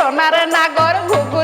সোনার নাগর ভুগু